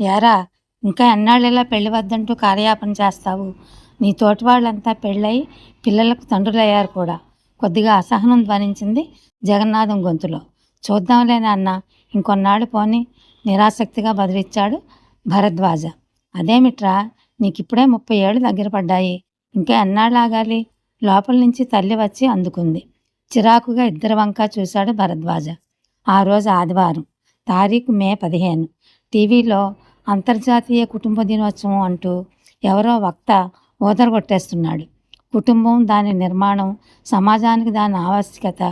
ఏరా ఇంకా ఎన్నాళ్ళెలా పెళ్ళి వద్దంటూ కార్యాపన చేస్తావు? నీ తోటి వాళ్ళంతా పెళ్ళై పిల్లలకు తండ్రులయ్యారు కూడా. కొద్దిగా అసహనం ధ్వనించింది జగన్నాథం గొంతులో. చూద్దాంలే నాన్న ఇంకొన్నాళ్ళు పోని నిరాసక్తిగా బదిలిచ్చాడు భరద్వాజ. అదేమిట్రా నీకిప్పుడే ముప్పై ఏళ్ళు దగ్గర పడ్డాయి. ఇంకా ఎన్నాళ్ళు ఆగాలి? లోపల నుంచి తల్లి వచ్చి అందుకుంది. చిరాకుగా ఇద్దరు వంక చూశాడు భరద్వాజ. ఆ రోజు ఆదివారం తారీఖు మే పదిహేను. టీవీలో అంతర్జాతీయ కుటుంబ దినోత్సవం అంటూ ఎవరో వక్త ఊదరగొట్టేస్తున్నాడు. కుటుంబం దాని నిర్మాణం సమాజానికి దాని ఆవశ్యకత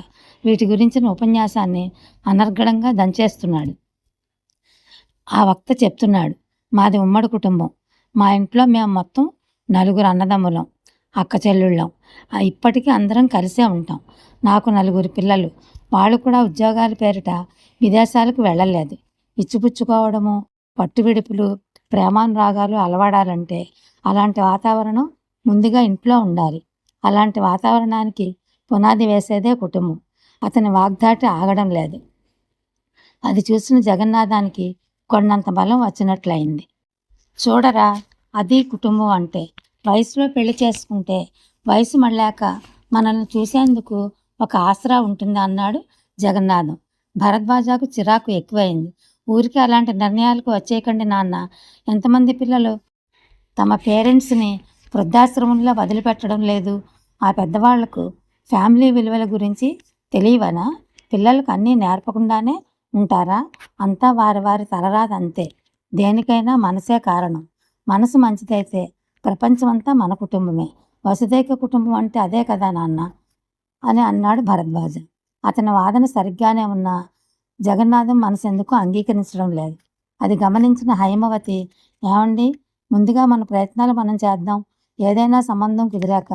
వీటి గురించిన ఉపన్యాసాన్ని అనర్గణంగా దంచేస్తున్నాడు. ఆ వక్త చెప్తున్నాడు మాది ఉమ్మడి కుటుంబం. మా ఇంట్లో మేము మొత్తం నలుగురు అన్నదమ్ములం అక్క చెల్లుళ్ళం. ఇప్పటికీ అందరం కలిసే ఉంటాం. నాకు నలుగురు పిల్లలు. వాళ్ళు కూడా ఉద్యోగాల పేరిట విదేశాలకు వెళ్ళలేదు. ఇచ్చిపుచ్చుకోవడము పట్టువిడుపులు ప్రేమానురాగాలు అలవాడాలంటే అలాంటి వాతావరణం ముందుగా ఇంట్లో ఉండాలి. అలాంటి వాతావరణానికి పునాది వేసేదే కుటుంబం. అతని వాగ్దాటి ఆగడం లేదు. అది చూసిన జగన్నాథానికి కొండంత బలం వచ్చినట్లయింది. చూడరా అది కుటుంబం అంటే వయసులో పెళ్ళి చేసుకుంటే వయసు మళ్ళాక మనల్ని చూసేందుకు ఒక ఆసరా ఉంటుంది అన్నాడు జగన్నాథం. భరద్వాజాకు చిరాకు ఎక్కువైంది. ఊరికి అలాంటి నిర్ణయాలకు వచ్చేయకండి నాన్న. ఎంతమంది పిల్లలు తమ పేరెంట్స్ని వృద్ధాశ్రమంలో వదిలిపెట్టడం లేదు. ఆ పెద్దవాళ్ళకు ఫ్యామిలీ విలువల గురించి తెలియవనా? పిల్లలకు అన్నీ నేర్పకుండానే ఉంటారా? అంతా వారి వారి తలరాదు అంతే. దేనికైనా మనసే కారణం. మనసు మంచిదైతే ప్రపంచమంతా మన కుటుంబమే. వసుదైక కుటుంబం అంటే అదే కదా నాన్న? అని అన్నాడు భరద్వాజ. అతని వాదన సరిగ్గానే ఉన్న జగన్నాథం మనసు ఎందుకు అంగీకరించడం లేదు. అది గమనించిన హైమవతి ఏమండి ముందుగా మన ప్రయత్నాలు మనం చేద్దాం. ఏదైనా సంబంధం కుదిరాక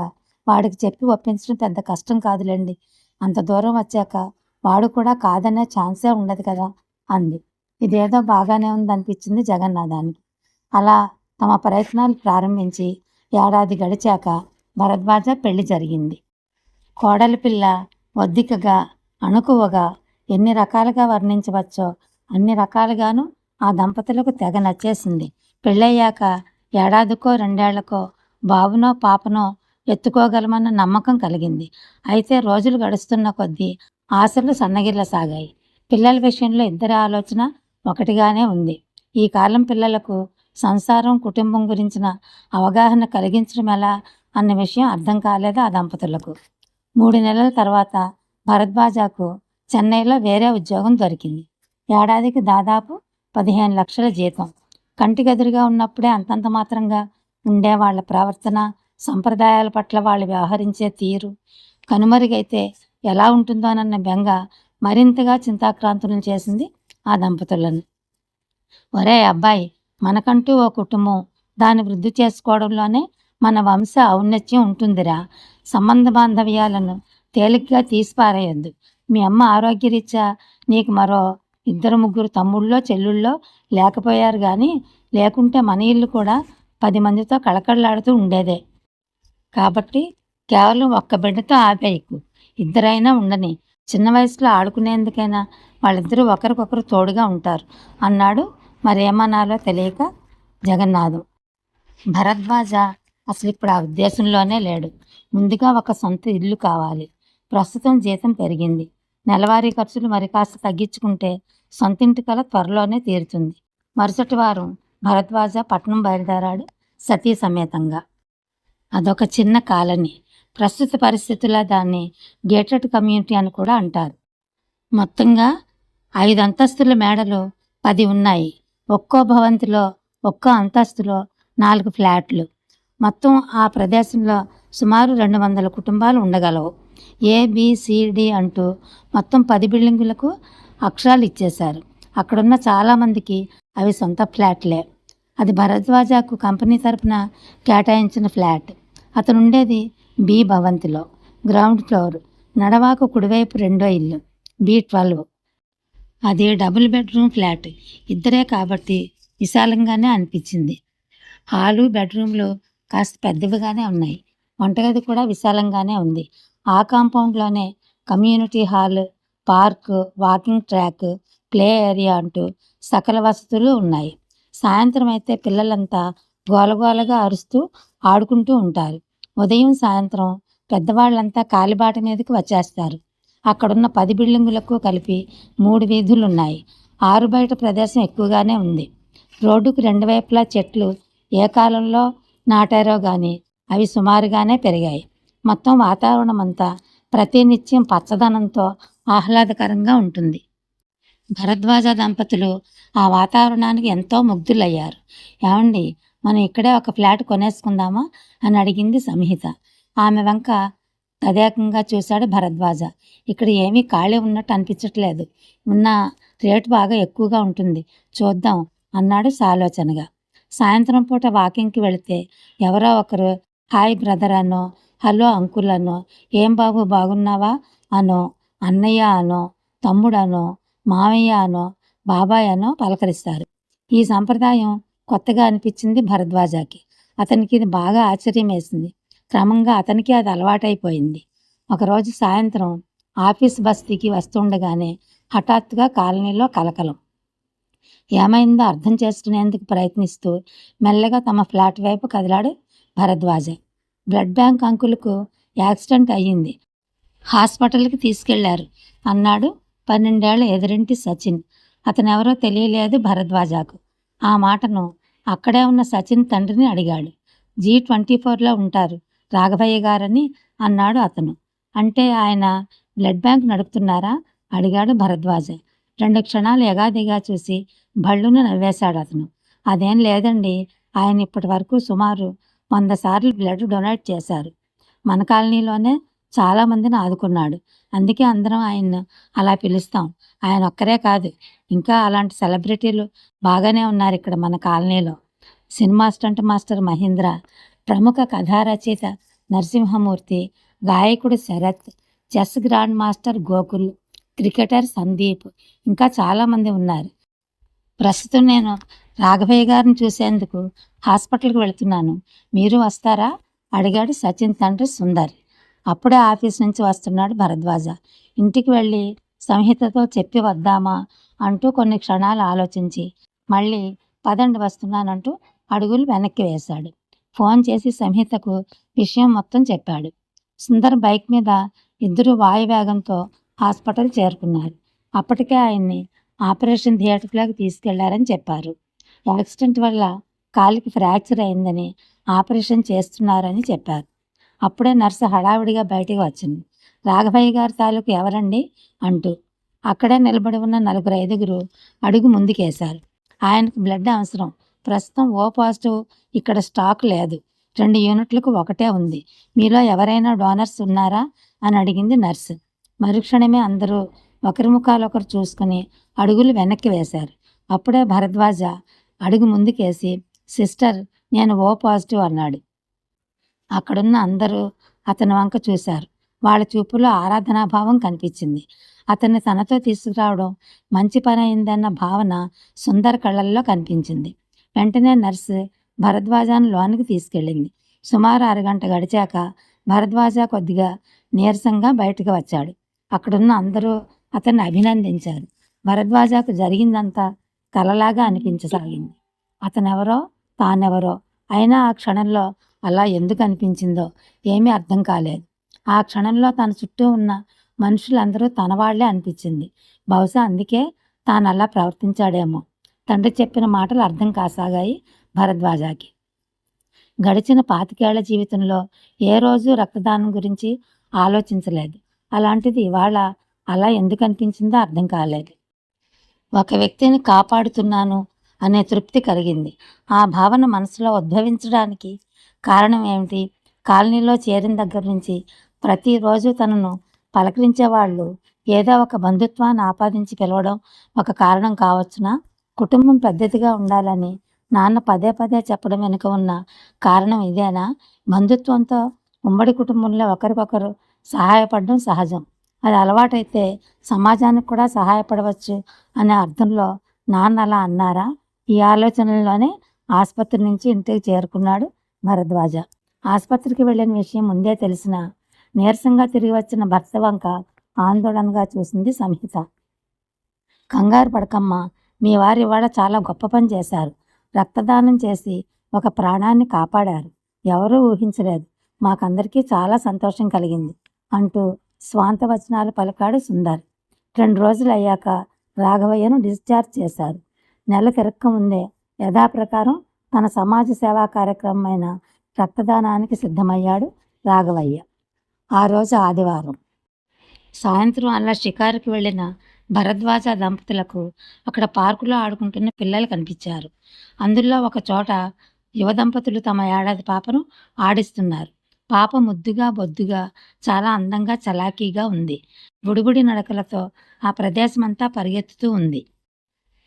వాడికి చెప్పి ఒప్పించడం పెద్ద కష్టం కాదులేండి. అంత దూరం వచ్చాక వాడు కూడా కాదనే ఛాన్సే ఉండదు కదా అంది. ఇదేదో బాగానే ఉందనిపించింది జగన్నాథానికి. అలా తమ ప్రయత్నాలు ప్రారంభించి ఏడాది గడిచాక భరద్వాజ పెళ్ళి జరిగింది. కోడలి పిల్ల వద్దికగా అణుకువగా ఎన్ని రకాలుగా వర్ణించవచ్చో అన్ని రకాలుగాను ఆ దంపతులకు తెగ నచ్చేసింది. పెళ్ళయ్యాక ఏడాదికో రెండేళ్ళకో బాబునో పాపనో ఎత్తుకోగలమన్న నమ్మకం కలిగింది. అయితే రోజులు గడుస్తున్న కొద్దీ ఆశలు సన్నగిల్లసాగాయి పిల్లల విషయంలో ఇద్దరి ఆలోచన ఒకటిగానే ఉంది. ఈ కాలం పిల్లలకు సంసారం కుటుంబం గురించిన అవగాహన కలిగించడం ఎలా అన్న విషయం అర్థం కాలేదు ఆ దంపతులకు? మూడు నెలల తర్వాత భరద్వాజాకు చెన్నైలో వేరే ఉద్యోగం దొరికింది. ఏడాదికి దాదాపు పదిహేను లక్షల జీతం. కంటికెదురుగా ఉన్నప్పుడే అంతంత మాత్రంగా ఉండే వాళ్ళ ప్రవర్తన సంప్రదాయాల పట్ల వాళ్ళు వ్యవహరించే తీరు కనుమరుగైతే ఎలా ఉంటుందోనన్న బెంగ మరింతగా చింతాక్రాంతులను చేసింది ఆ దంపతులను. ఒరే అబ్బాయి మనకంటూ ఓ కుటుంబం దాన్ని వృద్ధి చేసుకోవడంలోనే మన వంశ ఔన్నత్యం ఉంటుందిరా. సంబంధ బాంధవ్యాలను తేలిగ్గా తీసిపారేయద్దు. మీ అమ్మ ఆరోగ్యరీత్యా నీకు మరో ఇద్దరు ముగ్గురు తమ్ముళ్ళో చెల్లుళ్ళో లేకపోయారు కానీ లేకుంటే మన ఇల్లు కూడా పది మందితో కళకళలాడుతూ ఉండేదే. కాబట్టి కేవలం ఒక్క బిడ్డతో ఆపేయకు. ఇద్దరైనా ఉండని చిన్న వయసులో ఆడుకునేందుకైనా వాళ్ళిద్దరూ ఒకరికొకరు తోడుగా ఉంటారు అన్నాడు మరేమనాలో తెలియక జగన్నాథం. భరద్వాజ అసలు ఇప్పుడు ఆ ఉద్దేశంలోనే లేడు. ముందుగా ఒక సొంత ఇల్లు కావాలి. ప్రస్తుతం జీతం పెరిగింది. నెలవారీ ఖర్చులు మరి కాస్త తగ్గించుకుంటే సొంతింటి కల త్వరలోనే తీరుతుంది. మరుసటి వారం భరద్వాజ పట్నం బయలుదేరాడు సతీ సమేతంగా. అదొక చిన్న కాలనీ. ప్రస్తుత పరిస్థితుల్లో దాన్ని గేటెడ్ కమ్యూనిటీ అని కూడా అంటారు. మొత్తంగా ఐదు అంతస్తుల మేడలు పది ఉన్నాయి. ఒక్కో భవంతిలో ఒక్కో అంతస్తులో నాలుగు ఫ్లాట్లు. మొత్తం ఆ ప్రదేశంలో సుమారు రెండు వందల కుటుంబాలు ఉండగలవు. ఏబిసిడి అంటూ మొత్తం పది బిల్డింగులకు అక్షరాలు ఇచ్చేశారు. అక్కడున్న చాలామందికి అవి సొంత ఫ్లాట్లే. అది భరద్వాజకు కంపెనీ తరపున కేటాయించిన ఫ్లాట్. అతను ఉండేది బి భవంతిలో. Ground floor. నడవాకు కుడివైపు రెండో ఇల్లు. B twelve. అది డబుల్ బెడ్రూమ్ ఫ్లాట్. ఇద్దరే కాబట్టి విశాలంగానే అనిపించింది. హాలు బెడ్రూమ్లు కాస్త పెద్దవిగానే ఉన్నాయి. వంటగది కూడా విశాలంగానే ఉంది. ఆ కాంపౌండ్లోనే community hall park walking track play area అంటూ సకల వసతులు ఉన్నాయి. సాయంత్రం అయితే పిల్లలంతా గోలగోలగా అరుస్తూ ఆడుకుంటూ ఉంటారు. ఉదయం సాయంత్రం పెద్దవాళ్ళంతా కాలిబాట మీదకి వచ్చేస్తారు. అక్కడున్న పది బిల్డింగులకు కలిపి మూడు వీధులు ఉన్నాయి ఆరు బయట ప్రదేశం ఎక్కువగానే ఉంది. రోడ్డుకు రెండు వైపులా చెట్లు ఏ కాలంలో నాటారో కానీ అవి సుమారుగానే పెరిగాయి. మొత్తం వాతావరణం అంతా ప్రతినిత్యం పచ్చదనంతో ఆహ్లాదకరంగా ఉంటుంది. భరద్వాజ దంపతులు ఆ వాతావరణానికి ఎంతో ముగ్ధులయ్యారు. ఏమండి మనం ఇక్కడే ఒక ఫ్లాట్ కొనేసుకుందామా అని అడిగింది సంహిత. ఆమె వెంక తదేకంగా చూశాడు భరద్వాజ. ఇక్కడ ఏమీ ఖాళీ ఉన్నట్టు అనిపించట్లేదు. ఉన్న రేటు బాగా ఎక్కువగా ఉంటుంది. చూద్దాం అన్నాడు సాలోచనగా. సాయంత్రం పూట వాకింగ్కి వెళితే ఎవరో ఒకరు హాయ్ బ్రదర్ అనో హలో అంకుల్ అనో ఏం బాబు బాగున్నావా? అనో అన్నయ్య అనో తమ్ముడనో మామయ్య అనో బాబాయ్ అనో పలకరిస్తారు. ఈ సంప్రదాయం కొత్తగా అనిపించింది భరద్వాజకి. అతనికి ఇది బాగా ఆశ్చర్యం వేసింది క్రమంగా అతనికి అది అలవాటైపోయింది. ఒకరోజు సాయంత్రం ఆఫీస్ బస్తీకి వస్తుండగానే హఠాత్తుగా కాలనీలో కలకలం. ఏమైందో అర్థం చేసుకునేందుకు ప్రయత్నిస్తూ మెల్లగా తమ ఫ్లాట్ వైపు కదిలాడు భరద్వాజ. బ్లడ్ బ్యాంక్ అంకులకు యాక్సిడెంట్ అయ్యింది. హాస్పిటల్కి తీసుకెళ్ళారు. అన్నాడు పన్నెండేళ్ళ ఎదురింటి సచిన్. అతనెవరో తెలియలేదు భరద్వాజాకు. ఆ మాటను అక్కడే ఉన్న సచిన్ తండ్రిని అడిగాడు. జీ ట్వంటీ ఫోర్లో ఉంటారు రాఘవయ్య గారని అన్నాడు అతను. అంటే ఆయన బ్లడ్ బ్యాంక్ నడుపుతున్నారా? అడిగాడు భరద్వాజ. రెండు క్షణాలు ఎగాదిగా చూసి బళ్ళును నవ్వేశాడు అతను. అదేం లేదండి ఆయన ఇప్పటి వరకు సుమారు వంద సార్లు బ్లడ్ డొనేట్ చేశారు. మన కాలనీలోనే చాలామందిని ఆదుకున్నాడు. అందుకే అందరం ఆయన్ను అలా పిలుస్తాం. ఆయన ఒక్కరే కాదు ఇంకా అలాంటి సెలబ్రిటీలు బాగానే ఉన్నారు ఇక్కడ మన కాలనీలో. సినిమా స్టంట్ మాస్టర్ మహేంద్ర ప్రముఖ కథారచయిత నరసింహమూర్తి గాయకుడు Sharath chess grandmaster Gokul cricketer Sandeep ఇంకా చాలామంది ఉన్నారు. ప్రస్తుతం నేను రాఘవయ్య గారిని చూసేందుకు హాస్పిటల్కి వెళుతున్నాను. మీరు వస్తారా? అడిగాడు సచిన్ తండ్రి సుందర్. అప్పుడే ఆఫీస్ నుంచి వస్తున్నాడు భరద్వాజ. ఇంటికి వెళ్ళి సంహితతో చెప్పి వద్దామా అంటూ కొన్ని క్షణాలు ఆలోచించి మళ్ళీ పదండి వస్తున్నానంటూ అడుగులు వెనక్కి వేశాడు. ఫోన్ చేసి సంహితకు విషయం మొత్తం చెప్పాడు. సుందర్ బైక్ మీద ఇద్దరు వాయువేగంతో హాస్పిటల్ చేరుకున్నారు. అప్పటికే ఆయన్ని ఆపరేషన్ థియేటర్లోకి తీసుకెళ్ళారని చెప్పారు. యాక్సిడెంట్ వల్ల కాలికి ఫ్రాక్చర్ అయిందని ఆపరేషన్ చేస్తున్నారని చెప్పారు. అప్పుడే నర్సు హడావిడిగా బయటికి వచ్చింది. రాఘవయ్య గారి తాలూకు ఎవరండి? అంటూ అక్కడే నిలబడి ఉన్న నలుగురు ఐదుగురు అడుగు ముందుకేశారు. ఆయనకు బ్లడ్ అవసరం. ప్రస్తుతం ఓ పాజిటివ్ ఇక్కడ స్టాక్ లేదు. రెండు యూనిట్లకు ఒకటే ఉంది. మీలో ఎవరైనా డోనర్స్ ఉన్నారా? అని అడిగింది నర్సు. మరుక్షణమే అందరూ ఒకరి ముఖాలు ఒకరు చూసుకుని అడుగులు వెనక్కి వేశారు. అప్పుడే భరద్వాజ అడుగు ముందుకేసి సిస్టర్ నేను ఓ పాజిటివ్ అన్నాడు. అక్కడున్న అందరూ అతని వంక చూశారు. వాళ్ళ చూపులో ఆరాధనాభావం కనిపించింది. అతన్ని తనతో తీసుకురావడం మంచి పని అయిందన్న భావన సుందర్ కళ్ళల్లో కనిపించింది. వెంటనే నర్సు భరద్వాజాను లోనికి తీసుకెళ్ళింది. సుమారు అరగంట గడిచాక భరద్వాజ కొద్దిగా నీరసంగా బయటకు వచ్చాడు. అక్కడున్న అందరూ అతన్ని అభినందించారు. భరద్వాజకు జరిగిందంతా కలలాగా అనిపించసాగింది. అతనెవరో? తానెవరో? అయినా ఆ క్షణంలో అలా ఎందుకు అనిపించిందో ఏమీ అర్థం కాలేదు. ఆ క్షణంలో తన చుట్టూ ఉన్న మనుషులందరూ తన వాళ్ళే అనిపించింది. బహుశా అందుకే తాను అలా ప్రవర్తించాడేమో. తండ్రి చెప్పిన మాటలు అర్థం కాసాగాయి భరద్వాజాకి. గడిచిన పాతికేళ్ళ జీవితంలో ఏ రోజు రక్తదానం గురించి ఆలోచించలేదు. అలాంటిది ఇవాళ అలా ఎందుకు అనిపించిందో అర్థం కాలేదు. ఒక వ్యక్తిని కాపాడుతున్నాను అనే తృప్తి కలిగింది. ఆ భావన మనసులో ఉద్భవించడానికి కారణం ఏమిటి? కాలనీలో చేరిన దగ్గర నుంచి ప్రతిరోజు తనను పలకరించే వాళ్ళు ఏదో ఒక బంధుత్వాన్ని ఆపాదించి పిలవడం ఒక కారణం కావచ్చునా? కుటుంబం పెద్దదిగా ఉండాలని నాన్న పదే పదే చెప్పడం వెనుక ఉన్న కారణం ఇదేనా? బంధుత్వంతో ఉమ్మడి కుటుంబంలో ఒకరికొకరు సహాయపడడం సహజం. అది అలవాటైతే సమాజానికి కూడా సహాయపడవచ్చు అనే అర్థంలో నాన్న అలా అన్నారా? ఈ ఆలోచనలోనే ఆసుపత్రి నుంచి ఇంటికి చేరుకున్నాడు భరద్వాజ. ఆసుపత్రికి వెళ్ళిన విషయం ముందే తెలిసిన నీరసంగా తిరిగి వచ్చిన భర్త వంక ఆందోళనగా చూసింది సంహిత. కంగారు పడకమ్మ మీ వారు ఇవాళ చాలా గొప్ప పని చేశారు. రక్తదానం చేసి ఒక ప్రాణాన్ని కాపాడారు. ఎవరూ ఊహించలేదు. మాకందరికీ చాలా సంతోషం కలిగింది అంటూ స్వాంత వచనాలు పలికాడు సుందర్. రెండు రోజులు అయ్యాక రాఘవయ్యను డిశ్చార్జ్ చేశారు. నెల తిరక్క ముందే యథాప్రకారం తన సమాజ సేవా కార్యక్రమమైన రక్తదానానికి సిద్ధమయ్యాడు రాఘవయ్య. ఆ రోజు ఆదివారం. సాయంత్రం అలా షికారుకి వెళ్ళిన భరద్వాజ దంపతులకు అక్కడ పార్కులో ఆడుకుంటున్న పిల్లలు కనిపించారు. అందులో ఒక చోట యువ దంపతులు తమ ఏడాది పాపను ఆడిస్తున్నారు. పాప ముద్దుగా బొద్దుగా చాలా అందంగా చలాకీగా ఉంది. బుడిబుడి నడకలతో ఆ ప్రదేశమంతా పరిగెత్తుతూ ఉంది.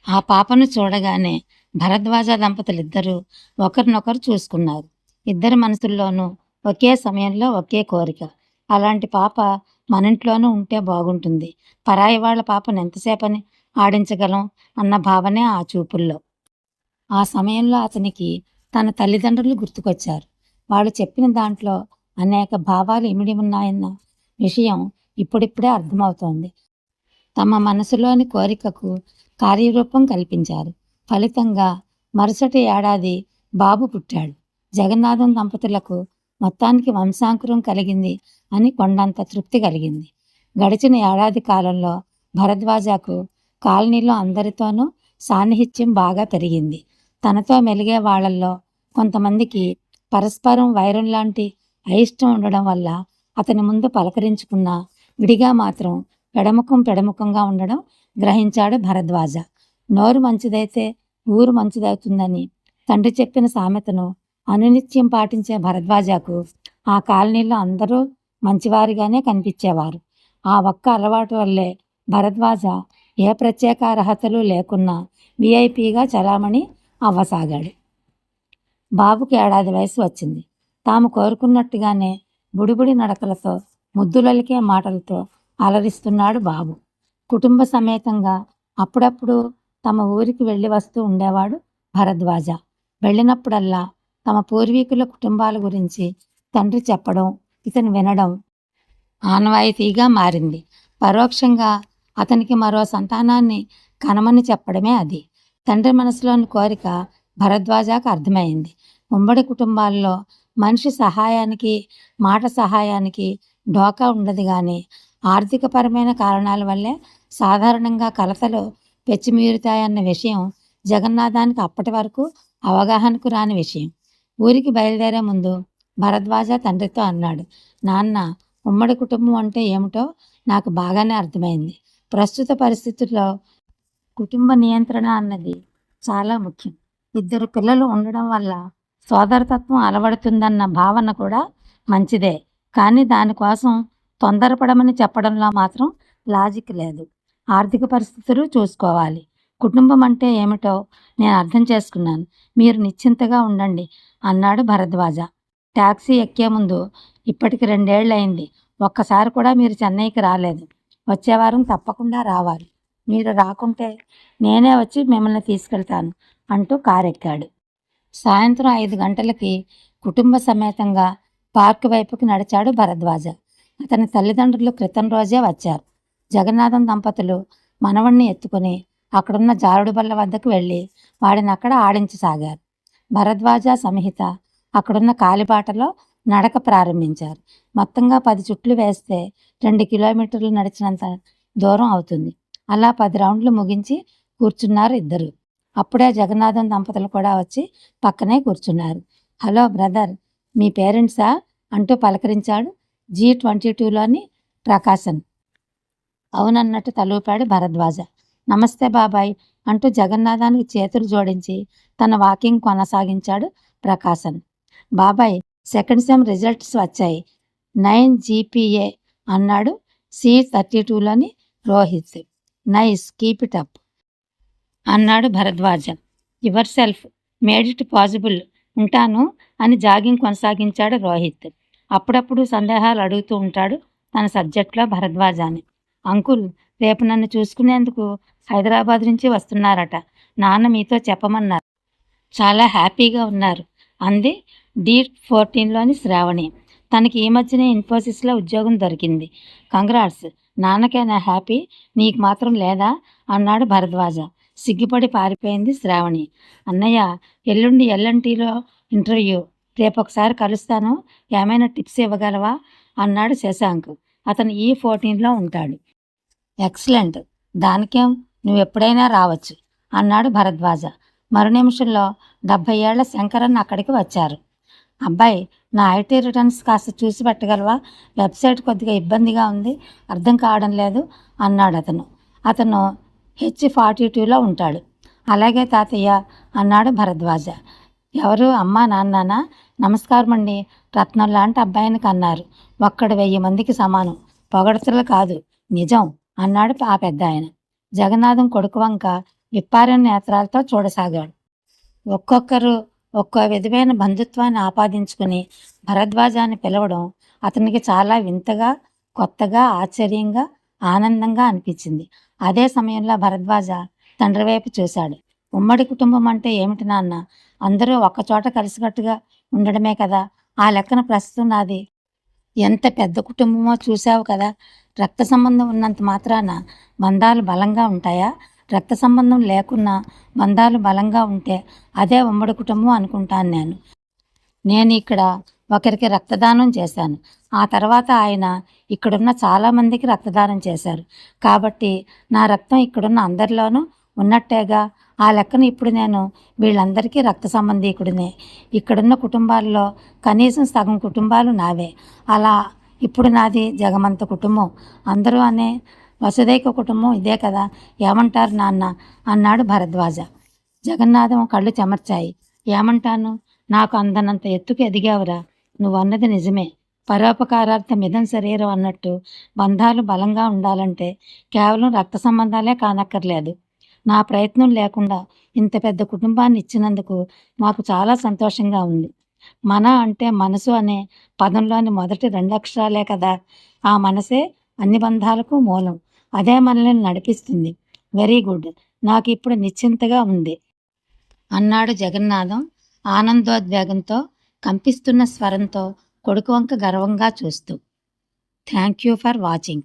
ఆ పాపను చూడగానే భరద్వాజ దంపతులిద్దరూ ఒకరినొకరు చూసుకున్నారు. ఇద్దరి మనసుల్లోనూ ఒకే సమయంలో ఒకే కోరిక. అలాంటి పాప మన ఇంట్లోనూ ఉంటే బాగుంటుంది. పరాయి వాళ్ళ పాపను ఎంతసేపని ఆడించగలం అన్న భావనే ఆ చూపుల్లో. ఆ సమయంలో అతనికి తన తల్లిదండ్రులు గుర్తుకొచ్చారు. వాళ్ళు చెప్పిన దాంట్లో అనేక భావాలు ఇమిడి ఉన్నాయన్న విషయం ఇప్పుడిప్పుడే అర్థమవుతోంది. తమ మనసులోని కోరికకు కార్యరూపం కల్పించారు. ఫలితంగా మరుసటి ఏడాది బాబు పుట్టాడు. జగన్నాథం దంపతులకు మొత్తానికి వంశాంకురం కలిగింది అని కొండంత తృప్తి కలిగింది. గడిచిన ఏడాది కాలంలో భరద్వాజకు కాలనీలో అందరితోనూ సాన్నిహిత్యం బాగా పెరిగింది. తనతో మెలిగే వాళ్ళల్లో కొంతమందికి పరస్పరం వైరం లాంటి అయిష్టం ఉండడం వల్ల అతని ముందు పలకరించుకున్న విడిగా మాత్రం పెడముఖం పెడముఖంగా ఉండడం గ్రహించాడు భరద్వాజ. నోరు మంచిదైతే ఊరు మంచిదవుతుందని తండ్రి చెప్పిన సామెతను అనునిత్యం పాటించే భరద్వాజకు ఆ కాలనీలో అందరూ మంచివారిగానే కనిపించేవారు. ఆ ఒక్క అలవాటు వల్లే భరద్వాజ ఏ ప్రత్యేక అర్హతలు లేకున్నా విఐపిగా చలామణి అవ్వసాగాడు. బాబుకి ఏడాది వయసు వచ్చింది. తాము కోరుకున్నట్టుగానే బుడిబుడి నడకలతో ముద్దులలికే మాటలతో అలరిస్తున్నాడు బాబు. కుటుంబ సమేతంగా అప్పుడప్పుడు తమ ఊరికి వెళ్ళి వస్తూ ఉండేవాడు భరద్వాజ. వెళ్ళినప్పుడల్లా తమ పూర్వీకుల కుటుంబాల గురించి తండ్రి చెప్పడం ఇతను వినడం ఆనవాయితీగా మారింది. పరోక్షంగా అతనికి మరో సంతానాన్ని కనమని చెప్పడమే అది. తండ్రి మనసులోని కోరిక భరద్వాజాకు అర్థమైంది. ఉమ్మడి కుటుంబాల్లో మనిషి సహాయానికి మాట సహాయానికి డోకా ఉండదు కానీ ఆర్థికపరమైన కారణాల వల్లే సాధారణంగా కలతలు పెచ్చిమీరుతాయన్న విషయం జగన్నాథానికి అప్పటి వరకు అవగాహనకు రాని విషయం. ఊరికి బయలుదేరే ముందు భరద్వాజ తండ్రితో అన్నాడు నాన్న ఉమ్మడి కుటుంబం అంటే ఏమిటో నాకు బాగానే అర్థమైంది. ప్రస్తుత పరిస్థితుల్లో కుటుంబ నియంత్రణ అన్నది చాలా ముఖ్యం. ఇద్దరు పిల్లలు ఉండడం వల్ల సోదరతత్వం అలవడుతుందన్న భావన కూడా మంచిదే. కానీ దానికోసం తొందరపడమని చెప్పడంలో మాత్రం లాజిక్ లేదు. ఆర్థిక పరిస్థితులు చూసుకోవాలి. కుటుంబం అంటే ఏమిటో నేను అర్థం చేసుకున్నాను. మీరు నిశ్చింతగా ఉండండి అన్నాడు భరద్వాజ. ట్యాక్సీ ఎక్కే ముందు ఇప్పటికి రెండేళ్ళయింది. ఒక్కసారి కూడా మీరు చెన్నైకి రాలేదు. వచ్చే వారం తప్పకుండా రావాలి. మీరు రాకుంటే నేనే వచ్చి మిమ్మల్ని తీసుకెళ్తాను అంటూ కారెక్కాడు. సాయంత్రం ఐదు గంటలకి కుటుంబ సమేతంగా పార్క్ వైపుకి నడిచాడు భరద్వాజ. అతని తల్లిదండ్రులు క్రితం రోజే వచ్చారు. జగన్నాథం దంపతులు మనవణ్ణి ఎత్తుకుని అక్కడున్న జారుడు బల్ల వద్దకు వెళ్ళి వాడిని అక్కడ ఆడించసాగారు. భరద్వాజ సంహిత అక్కడున్న కాలిబాటలో నడక ప్రారంభించారు. మొత్తంగా పది చుట్లు వేస్తే రెండు కిలోమీటర్లు నడిచినంత దూరం అవుతుంది. అలా పది రౌండ్లు ముగించి కూర్చున్నారు ఇద్దరు. అప్పుడే జగన్నాథం దంపతులు కూడా వచ్చి పక్కనే కూర్చున్నారు. హలో బ్రదర్ మీ పేరెంట్సా? అంటూ పలకరించాడు జీ ట్వంటీ టూలోని ప్రకాశన్. అవునన్నట్టు తలూపాడు భరద్వాజ. నమస్తే బాబాయ్ అంటూ జగన్నాథానికి చేతులు జోడించి తన వాకింగ్ కొనసాగించాడు ప్రకాశన్. బాబాయ్ సెకండ్ సెమ్ రిజల్ట్స్ వచ్చాయి. నైన్ జీపీఏ అన్నాడు C thirty టూలోని Rohit. Nice keep it up. అన్నాడు Bharadwaj. Yourself made it possible ఉంటాను అని జాగింగ్ కొనసాగించాడు రోహిత్. అప్పుడప్పుడు సందేహాలు అడుగుతూ ఉంటాడు తన సబ్జెక్ట్లో భరద్వాజాని. అంకుల్ రేపు నన్ను చూసుకునేందుకు హైదరాబాద్ నుంచి వస్తున్నారట. నాన్న మీతో చెప్పమన్నారు. చాలా హ్యాపీగా ఉన్నారు అంది డీ ఫోర్టీన్లోని శ్రావణి. తనకి ఈ మధ్యనే ఇన్ఫోసిస్లో ఉద్యోగం దొరికింది. కంగ్రాట్స్ నాన్నకైనా హ్యాపీ నీకు మాత్రం లేదా అన్నాడు భరద్వాజ. సిగ్గుపడి పారిపోయింది శ్రావణి. అన్నయ్య ఎల్లుండి ఎల్ఎన్టీలో ఇంటర్వ్యూ. రేపు ఒకసారి కలుస్తాను. ఏమైనా టిప్స్ ఇవ్వగలవా? అన్నాడు శశాంక్. అతను ఈ ఫోర్టీన్లో ఉంటాడు. ఎక్సలెంట్. దానికేం? నువ్వు ఎప్పుడైనా రావచ్చు అన్నాడు భరద్వాజ. మరు నిమిషంలో డెబ్భై ఏళ్ళ శంకరన్ అక్కడికి వచ్చారు. అబ్బాయి నా ఐటీ రిటర్న్స్ కాస్త చూసి పెట్టగలవా? వెబ్సైట్ కొద్దిగా ఇబ్బందిగా ఉంది అర్థం కావడం లేదు అన్నాడు అతను అతను హెచ్ ఫార్టీ టూలో ఉంటాడు. అలాగే తాతయ్య అన్నాడు భరద్వాజ. ఎవరు? అమ్మా నాన్ననా? నమస్కారం అండి. రత్నం లాంటి అబ్బాయిని కన్నారు. ఒక్కడు వెయ్యి మందికి సమానం. పొగడతలు కాదు. నిజం అన్నాడు ఆ పెద్ద ఆయన జగన్నాథం కొడుకు వంక విప్పారిన నేత్రాలతో చూడసాగాడు. ఒక్కొక్కరు ఒక్కో విధమైన బంధుత్వాన్ని ఆపాదించుకుని భరద్వాజాన్ని పిలవడం అతనికి చాలా వింతగా కొత్తగా ఆశ్చర్యంగా ఆనందంగా అనిపించింది. అదే సమయంలో భరద్వాజ తండ్రి వైపు చూశాడు. ఉమ్మడి కుటుంబం అంటే ఏమిటి నాన్న? అందరూ ఒక్కచోట కలిసికట్టుగా ఉండడమే కదా. ఆ లెక్కన ప్రస్తుతం నాది. ఎంత పెద్ద కుటుంబమో చూశావు కదా. రక్త సంబంధం ఉన్నంత మాత్రాన బంధాలు బలంగా ఉంటాయా? రక్త సంబంధం లేకున్నా బంధాలు బలంగా ఉంటే అదే ఉమ్మడి కుటుంబం అనుకుంటాను నేను. నేను ఇక్కడ ఒకరికి రక్తదానం చేశాను. ఆ తర్వాత ఆయన ఇక్కడున్న చాలామందికి రక్తదానం చేశారు. కాబట్టి నా రక్తం ఇక్కడున్న అందరిలోనూ ఉన్నట్టేగా ఆ లెక్కన ఇప్పుడు నేను వీళ్ళందరికీ రక్త సంబంధీకుడినే. ఇక్కడున్న కుటుంబాల్లో కనీసం సగం కుటుంబాలు నావే. అలా ఇప్పుడు నాది జగమంత కుటుంబం. అందరూ అనే వసుదైక కుటుంబం ఇదే కదా. ఏమంటారు నాన్న? అన్నాడు భరద్వాజ. జగన్నాథం కళ్ళు చెమర్చాయి. ఏమంటాను? నాకు అందనంత ఎత్తుకు ఎదిగావురా? నువ్వు అన్నది నిజమే. పరోపకారార్థం మిథం శరీరం అన్నట్టు బంధాలు బలంగా ఉండాలంటే కేవలం రక్త సంబంధాలే కానక్కర్లేదు. నా ప్రయత్నం లేకుండా ఇంత పెద్ద కుటుంబాన్ని ఇచ్చినందుకు మాకు చాలా సంతోషంగా ఉంది. మన అంటే మనసు అనే పదంలోని మొదటి రెండు అక్షరాలే కదా. ఆ మనసే అన్ని బంధాలకు మూలం. అదే మనల్ని నడిపిస్తుంది. Very good. నాకు ఇప్పుడు నిశ్చింతగా ఉంది. అన్నాడు జగన్నాథం ఆనందోద్వేగంతో కంపిస్తున్న స్వరంతో కొడుకు వంక గర్వంగా చూస్తూ థ్యాంక్ యూ ఫర్ వాచింగ్.